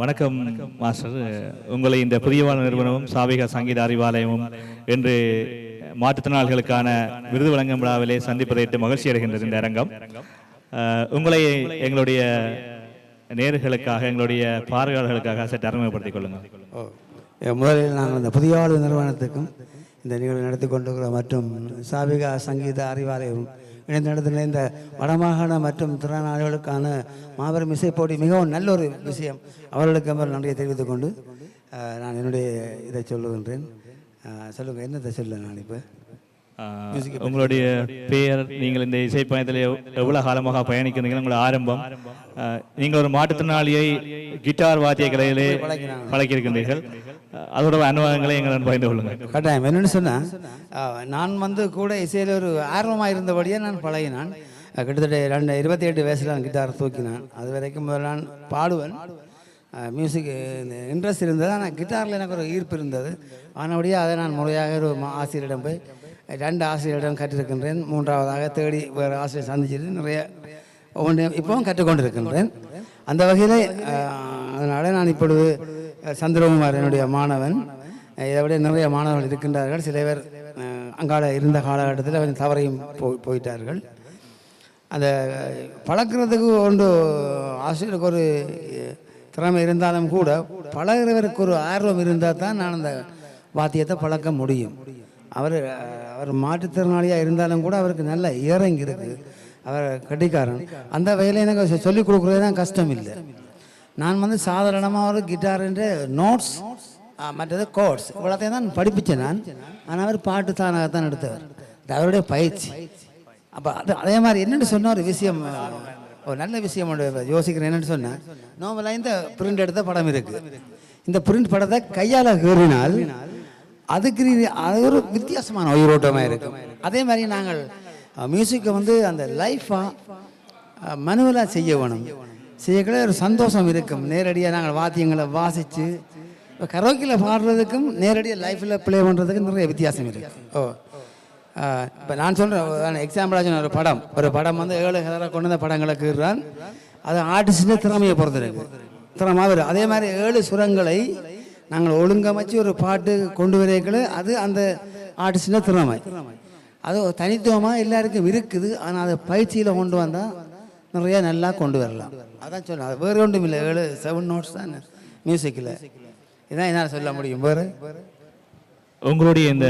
வணக்கம் மாஸ்டர். உங்களை இந்த புதியவான நிறுவனமும் சாவிக சங்கீத அறிவாலயமும் என்று மாற்றுத்திறனாளிகளுக்கான விருது வழங்கும் விழாவிலே சந்திப்பதையிட்டு மகிழ்ச்சி அடைகின்றது இந்த அரங்கம். உங்களை எங்களுடைய நேர்களுக்காக எங்களுடைய பார்வையாளர்களுக்காக சற்று அறிமுகப்படுத்திக் கொள்ளுங்கள். முதலில் நாங்கள் இந்த புதியவாழ்வு நிறுவனத்துக்கும் இந்த நிகழ்வு நடத்தி கொண்டிருக்கிறோம் மற்றும் சாபிகா சங்கீத அறிவாலயம் இணைந்து நடத்தின இந்த வடமாகாண மற்றும் திறனாளிகளுக்கான மாபெரும் இசைப்போட்டி மிகவும் நல்ல ஒரு விஷயம். அவர்களுக்கு முதல் நன்றியை தெரிவித்துக் கொண்டு நான் என்னுடைய இதை சொல்லுகின்றேன். சொல்லுங்கள் சொல்லுங்க என்னத்தை சொல்ல நான் இப்போ? உங்களுடைய பெயர் நீங்கள் இந்த இசை பயணத்தில் எவ்- எவ்வளவு காலமாக பயணிக்கிறீர்கள் உங்களுடைய ஆரம்பம். நீங்கள் ஒரு மாற்றுத்திறனாளியை கிட்டார் வாத்திய கலையிலே பழக்கியிருக்கின்றீர்கள். அதோட அனுபவங்களை எங்களுடன் பகிர்ந்து கொள்ளுங்கள். கட்டாயம். என்னன்னு சொன்னால் நான் வந்து கூட இசையில் ஒரு ஆர்வமாக இருந்தபடியே நான் பழகினான். கிட்டத்தட்ட ரெண்டு இருபத்தி எட்டு வயசில் நான் கிட்டார் தூக்கினான். அது வரைக்கும் முதல்ல நான் பாடுவேன். மியூசிக் இன்ட்ரெஸ்ட் இருந்தது. ஆனால் கிட்டாரில் எனக்கு ஒரு ஈர்ப்பு இருந்தது. ஆனபடியே அதை நான் முறையாக ஒரு ஆசிரியரிடம் போய் ரெண்டு ஆசிரியரிடம் கற்றிருக்கின்றேன் மூன்றாவதாக தேடி வேறு ஆசிரியர் சந்திச்சிட்டு நிறைய ஒவ்வொன்றையும் இப்போவும் கற்றுக்கொண்டிருக்கின்றேன். அந்த வகையில் அதனால் நான் இப்பொழுது அஹ், சந்திரகுமார் என்னுடைய மாணவன். இதை விட நிறைய மாணவர்கள் இருக்கின்றார்கள். சில பேர் அங்கால இருந்த காலகட்டத்தில் கொஞ்சம் தவறையும் போய் போயிட்டார்கள். அந்த பழக்கிறதுக்கு ஒன்று ஆசிரியருக்கு ஒரு திறமை இருந்தாலும் கூட பழகிறவருக்கு ஒரு ஆர்வம் இருந்தால் தான் நான் அந்த வாத்தியத்தை பழக்க முடியும். அவர் அவர் மாற்றுத்திறனாளியாக இருந்தாலும் கூட அவருக்கு நல்ல இறங்கி இருக்குது. அவர் கட்டிக்காரன். அந்த வகையில் எனக்கு சொல்லிக் கொடுக்குறது தான் கஷ்டம் இல்லை. நான் வந்து சாதாரணமாக ஒரு கிட்டாருன்ற நோட்ஸ் மற்றது கோட்ஸ் இவ்வளோத்தையும் தான் படிப்பிச்சேன் நான். ஆனால் அவர் பாட்டு தானாகத்தான் எடுத்தவர். இது அவருடைய பயிற்சி. அப்போ அது அதே மாதிரி என்னென்னு சொன்ன ஒரு விஷயம் ஒரு நல்ல விஷயம் யோசிக்கிறேன் என்னென்னு சொன்னேன் நோமலாக இந்த பிரிண்ட் எடுத்த படம் இருக்குது இந்த பிரிண்ட் படத்தை கையால் கீறினால் அதுக்கு நீ- அது ஒரு வித்தியாசமான உயிரோட்டமாக இருக்கும் அதே மாதிரி நாங்கள் மியூசிக்கை வந்து அந்த லைஃபாக மனுவலாக செய்ய வேணும். செய்யக்கூட ஒரு சந்தோஷம் இருக்கும். நேரடியாக நாங்கள் வாத்தியங்களை வாசித்து இப்போ கரோக்கியில் பாடுறதுக்கும் நேரடியாக லைஃப்பில் ப்ளே பண்ணுறதுக்கும் நிறைய வித்தியாசம் இருக்குது ஓ இப்போ நான் சொல்கிறேன் எக்ஸாம்பிளாக சொன்ன ஒரு படம். ஒரு படம் வந்து ஏழு ஹதராக கொண்டு வந்த படங்களுக்கு அது ஆர்டிஸ்ட்டு திறமையை பொறுத்து இருக்குது திறமை வரும் அதே மாதிரி ஏழு சுரங்களை நாங்கள் ஒழுங்கமைச்சு ஒரு பாட்டு கொண்டு வரைக்கல அது அந்த ஆர்டிஸ்டிൻ്റെ திறமை. அது தனித்துவமாக எல்லாருக்கும் இருக்குது. ஆனால் அதை பயிற்சியில் கொண்டு வந்தால் நிறைய நல்லா கொண்டு வரலாம். அதான் சொல்ல வேறு ஒன்றும் இல்லை. ஏழு செவன் நோட்ஸ் தான் மியூசிக்கில் இதான் என்னால் சொல்ல முடியும். வேறு? உங்களுடைய இந்த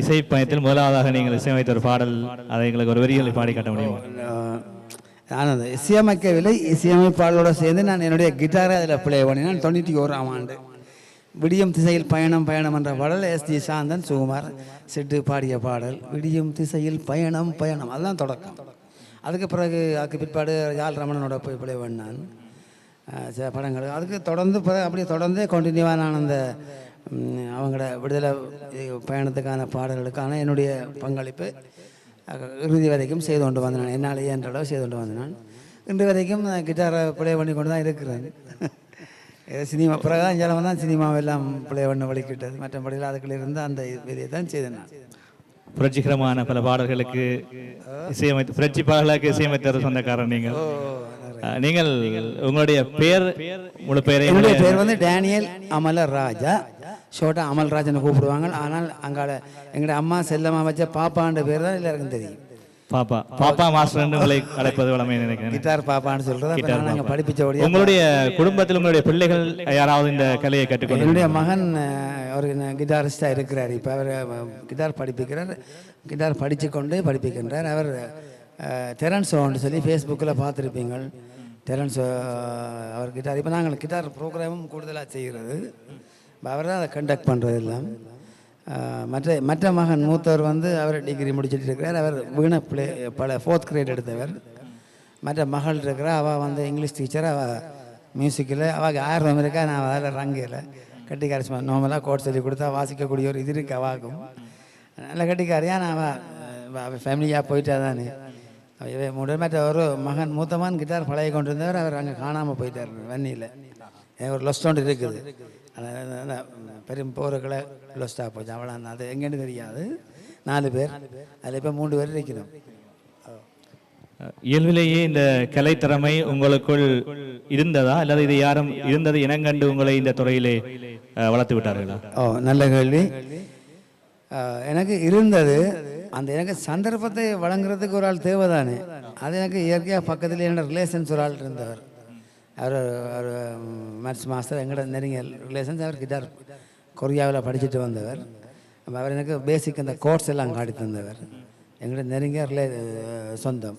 இசை பயணத்தில் முதலாவதாக நீங்கள் இசையமைத்த ஒரு பாடல் அதை எங்களுக்கு ஒரு வரிகளை பாடி காட்ட முடியுமா? நான் அந்த இசையமைக்கவில்லை. இசையமைப்பாளரோட சேர்ந்து நான் என்னுடைய கிட்டாரை அதில் ப்ளே பண்ணினேன். தொண்ணூற்றி ஓராம் ஆண்டு. விடியும் திசையில் பயணம் பயணம் என்ற பாடல் எஸ். ஜி. சாந்தன் சுகுமார் சிட்டு பாடிய பாடல் விடியும் திசையில் பயணம் பயணம். அதுதான் தொடக்கம். அதுக்கு பிறகு அதுக்கு பிற்பாடு யாழ் ரமணனோட போய் ப்ளே பண்ணான் சில படங்கள். அதுக்கு தொடர்ந்து பிறகு அப்படியே தொடர்ந்து கண்டினியூவாக நான் அந்த அவங்களோட விடுதலை பயணத்துக்கான பாடல்களுக்கான என்னுடைய பங்களிப்பு இறுதி வரைக்கும் செய்து கொண்டு வந்தேன். என்னாலேயே என்னால் என்ற அளவு செய்து கொண்டு வந்தேன். நான் இன்று வரைக்கும் கிட்டாரை பிளே பண்ணி கொண்டு தான் இருக்கிறேன். ஏதோ சினிமா பிறகு தான் ஜலம் தான் சினிமாவெல்லாம் ப்ளே பண்ண வழிக்கிட்டது மற்றபடியில் அதுக்குள்ள இருந்து அந்த வேலையை தான் செய்தேன் நான். புரட்சிகரமான பல பாடல்களுக்கு இசையமைத்து புரட்சி பாடல்களுக்கு இசையமைத்த சொந்தக்காரர் நீங்கள். நீங்கள் உங்களுடைய பெயர் முழு பெயரை என்னுடைய பேர் வந்து டேனியல் அமல ராஜா ஷோட்டா அமல்ராஜனை கூப்பிடுவாங்க. ஆனால் அங்கால எங்களுடைய அம்மா செல்லம்மா வச்ச பாப்பான்ற பேர் தான் எல்லாருக்கும் தெரியும். பாப்பா. பாப்பா மாஸ்டர் உங்களை அழைப்பது வளமை நினைக்கிறேன். கிட்டார் பாப்பான்னு சொல்கிறத கிட்டார் நாங்கள் பாப்பா. படிப்பிச்சபடியே உங்களுடைய குடும்பத்தில் உங்களுடைய பிள்ளைகள் யாராவது இந்த கலையை கற்றுக்கொண்டு என்னுடைய மகன் ஒரு கிட்டாரிஸ்டாக இருக்கிறார். இப்போ அவர் கிட்டார் படிப்பிக்கிறார். கிட்டார் படித்து கொண்டு படிப்பிக்கின்றார். அவர் டெரன்ஸ் ஒன்று சொல்லி ஃபேஸ்புக்கில் பார்த்துருப்பீங்கள். டெரன்ஸ் அவர் கிட்டார். இப்போ நாங்கள் கிட்டார் ப்ரோக்ராமும் கூடுதலாக செய்கிறது. அவர் தான் அதை கண்டக்ட் பண்ணுறது எல்லாம் மற்ற மற்ற மகன் மூத்தவர் வந்து அவர் டிகிரி முடிச்சுட்டு இருக்கிறார் அவர் வீண பிளே பல ஃபோர்த் கிரேட் எடுத்தவர். மற்ற மகள் இருக்கிறா அவள் வந்து இங்கிலீஷ் டீச்சர் அவள் மியூசிக்கில் அவளுக்கு ஆர்வம் இருக்கா நான் அதில் ரங்கையில் கட்டிக்காரி சும்மா நார்மலாக கோட் சொல்லி கொடுத்தா வாசிக்கக்கூடிய ஒரு இது இருக்கு அவாக்கும் நல்ல கட்டிக்காரியா நான் அவள் ஃபேமிலியாக போயிட்டா தானே. இவன் முதல் ஒரு மகன் மூத்தமான் கிட்டார் பழகி கொண்டு இருந்தவர் அவர் அங்கே காணாமல் போயிட்டார் வன்னியில் ஒரு லொஸ்ட் இருக்குது. பெரும் போருக்களை லொஸ்டாக போச்சு. அவ்வளோ அது எங்கேன்னு தெரியாது. நாலு பேர். அதில் இப்போ மூன்று பேர் இருக்கிறோம். அஹ், இயல்பிலேயே இந்த கலைத்திறமை உங்களுக்குள் இருந்ததா? அல்லது இது யாரும் இருந்தது இனங்கண்டு உங்களை இந்த துறையிலே வளர்த்து விட்டார்களா? ஓ நல்ல கேள்வி. எனக்கு இருந்தது. அந்த எனக்கு சந்தர்ப்பத்தை வழங்குறதுக்கு ஒரு ஆள் தேவைதானே. அது எனக்கு இயற்கையாக பக்கத்தில் என்னோட ரிலேஷன்ஸ் ஒரு ஆள் இருந்தவர். அவர் ஒரு மேத்ஸ் மாஸ்டர் எங்களோட நெருங்கிய ரிலேஷன்ஸ் அவர் கிட்டார் கொரியாவில் படிச்சுட்டு வந்தவர். அவர் எனக்கு பேசிக் அந்த கோர்ஸ் எல்லாம் காட்டி தந்தவர். எங்களோட நெருங்கிய ரிலே சொந்தம்.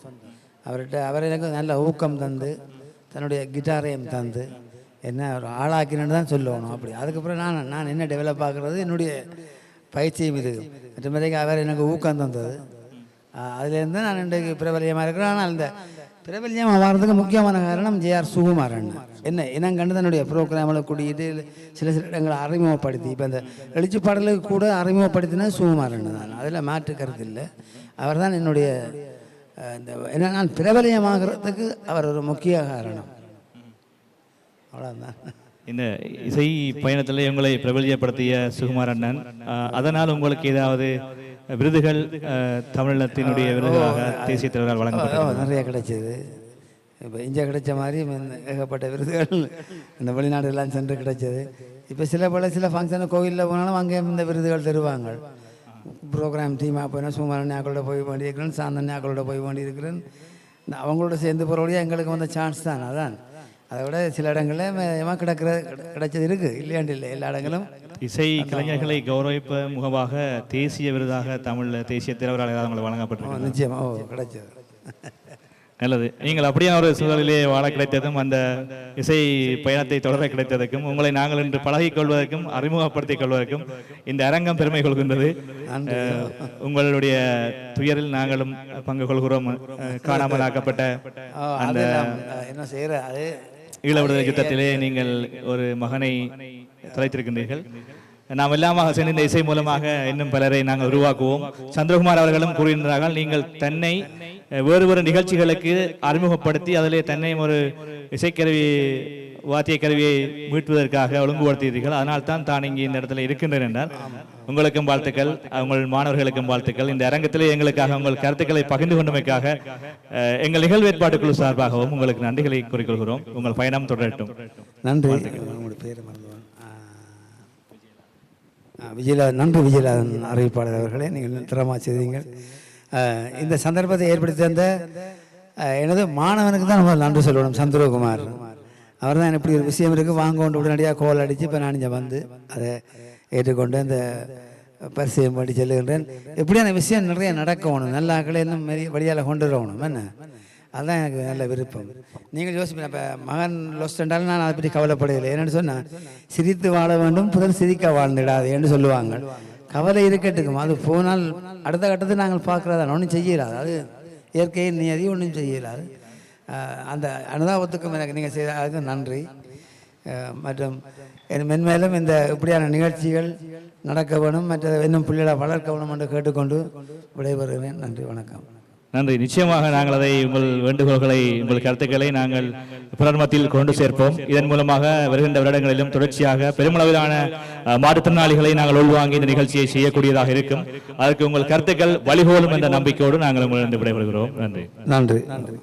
அவர்கிட்ட அவர் எனக்கு நல்ல ஊக்கம் தந்து தன்னுடைய கிட்டாரையும் தந்து என்ன ஒரு ஆளாக்கினு தான் சொல்லணும். அப்படி. அதுக்கப்புறம் நான் நான் என்ன டெவலப் ஆகுறது? என்னுடைய பயிற்சியும் இது. மற்றபடிக்கு அவர் எனக்கு ஊக்கம் தந்தது. அதுலேருந்து நான் இன்றைக்கு பிரபலியமாக இருக்கிறேன். ஆனால் இந்த பிரபல்யம் ஆகிறதுக்கு முக்கியமான காரணம் ஜேஆர் சுகுமாரன். என்ன இனங்கண்டு தன்னுடைய ப்ரோக்ராமில் கூட்டிகிட்டு சில சில இடங்களை அறிமுகப்படுத்தி இப்போ இந்த எழுச்சி பாடலுக்கு கூட சுகுமார் சுகுமாரன் தான். அதில் மாற்று கருத்து இல்லை. அவர் தான் என்னுடைய இந்த என்ன நான் பிரபலியமாகிறதுக்கு அவர் ஒரு முக்கிய காரணம். அவ்வளோதான் இந்த இசை பயணத்தில் உங்களை பிரபலியப்படுத்திய சுகுமார் அண்ணன் அதனால் உங்களுக்கு ஏதாவது விருதுகள் தமிழினத்தினுடைய விருதுகளாக தேசிய தலைவரால் வழங்கப்பட்டது. நிறைய கிடைச்சது. இப்போ இங்கே கிடைச்ச மாதிரி ஏகப்பட்ட விருதுகள். இந்த வெளிநாடுகள்லாம் சென்று கிடைச்சது. இப்போ சில பல சில ஃபங்க்ஷன் கோவிலில் போனாலும் அங்கே இந்த விருதுகள் தருவாங்க. ப்ரோக்ராம் டீமாக போனால் சுமாரன் ஞாக்களோட போய் வேண்டியிருக்கிறேன் சாந்தன் ஞாக்களோட போய் வேண்டியிருக்கிறேன். அவங்களோட சேர்ந்து போகிறவழியாக எங்களுக்கு வந்த சான்ஸ் தான் அதான். அதை விட சில இடங்களில் கிடக்கிற கிடைச்சது இருக்குது இல்லையாண்டு இல்லை எல்லா இடங்களும். இசை கலைஞர்களை கௌரவிப்ப முகமாக தேசிய விருதாக தமிழ்ல தேசிய ஏதாவது உங்களுக்கு வழங்கப்பட்டிருக்கு. கிடைச்சது. நல்லது. நீங்கள் அப்படியே ஒரு சூழலிலே வாழ கிடைத்ததும் அந்த இசை பயணத்தை தொடர கிடைத்ததற்கும் உங்களை நாங்கள் இன்று பழகிக் கொள்வதற்கும் அறிமுகப்படுத்திக் கொள்வதற்கும் இந்த அரங்கம் பெருமை கொள்கின்றது. உங்களுடைய துயரில் நாங்களும் பங்கு கொள்கிறோம். காணாமல் ஆக்கப்பட்ட அஹ், என்ன செய்கிற அது ஈழ விடுதலை யுத்தத்திலே நீங்கள் ஒரு மகனை தொலைத்திருக்கின்றீர்கள். நாம் எல்லாமாக சேர்ந்து இந்த இசை மூலமாக இன்னும் பலரை நாங்கள் உருவாக்குவோம். சந்திரகுமார் அவர்களும் கூறுகின்றார்கள் நீங்கள் தன்னை வேறு வேறு நிகழ்ச்சிகளுக்கு அறிமுகப்படுத்தி அதிலே தன்னை ஒரு இசைக்கருவி வாத்திய கருவியை மீட்டுவதற்காக ஒழுங்குபடுத்தியிருக்கிறீர்கள். அதனால் தான் தான் இங்கே இந்த இடத்துல இருக்கின்றேன் என்றார். உங்களுக்கும் வாழ்த்துக்கள் உங்கள் மாணவர்களுக்கும் வாழ்த்துக்கள். இந்த அரங்கத்திலே எங்களுக்காக உங்கள் கருத்துக்களை பகிர்ந்து கொண்டமைக்காக எங்கள் நிகழ்வு ஏற்பாட்டுக்குழு சார்பாகவும் உங்களுக்கு நன்றிகளை கூறிக்கொள்கிறோம். உங்கள் பயணம் தொடரட்டும். நன்றி. விஜயலா நன்றி விஜயலாதன் அறிவிப்பாளர் அவர்களே நீங்கள் திறமாக செய்தீங்கள். இந்த சந்தர்ப்பத்தை ஏற்படுத்தி தந்த எனது மாணவனுக்கு தான் நம்ம நன்றி சொல்லணும் சந்திரகுமார். அவர் தான் இப்படி ஒரு விஷயம் இருக்குது வாங்க கொண்டு உடனடியாக கோல் அடித்து இப்போ நான் இங்கே வந்து அதை ஏற்றுக்கொண்டு இந்த பரிசையும் படி செல்லுகின்றேன். எப்படியான விஷயம் நிறைய நடக்கணும் நல்ல ஆக்களை இன்னும் வழியால் கொண்டு வரணும் என்ன? அதுதான் எனக்கு நல்ல விருப்பம். நீங்கள் யோசிப்பீங்க இப்போ மகன் லொஸ்ட் என்றாலும் நான் அதை பற்றி கவலைப்படவில்லை. என்னென்னு சொன்னால் சிரித்து வாழ வேண்டும் புதன் சிரிக்க வாழ்ந்துடாது என்று சொல்லுவாங்க. கவலை இருக்கட்டுக்கும் அது போனால் அடுத்த கட்டத்தை நாங்கள் பார்க்குறதா? ஒன்றும் செய்யலாது. அது இயற்கையின் நியதி ஒன்றும் செய்யலாது. அந்த அனுதாபத்துக்கும் எனக்கு நீங்கள் செய்த அதுக்கு நன்றி. மற்றும் என் மென்மேலும் இந்த இப்படியான நிகழ்ச்சிகள் நடக்க வேணும் மற்ற இன்னும் பிள்ளைகளை வளர்க்க வேணும் என்று கேட்டுக்கொண்டு விடைபெறுகிறேன். நன்றி வணக்கம். நன்றி. நிச்சயமாக நாங்கள் அதை உங்கள் வேண்டுகோள்களை உங்கள் கருத்துக்களை நாங்கள் பிறர் மத்தியில் கொண்டு சேர்ப்போம். இதன் மூலமாக வருகின்ற வருடங்களிலும் தொடர்ச்சியாக பெருமளவிலான மாற்றுத்திறனாளிகளை நாங்கள் உள்வாங்கி இந்த நிகழ்ச்சியை செய்யக்கூடியதாக இருக்கும். அதற்கு உங்கள் கருத்துக்கள் வழிகோலும் என்ற நம்பிக்கையோடு நாங்கள் உங்களிடம் விடைபெறுகிறோம். நன்றி நன்றி. நன்றி.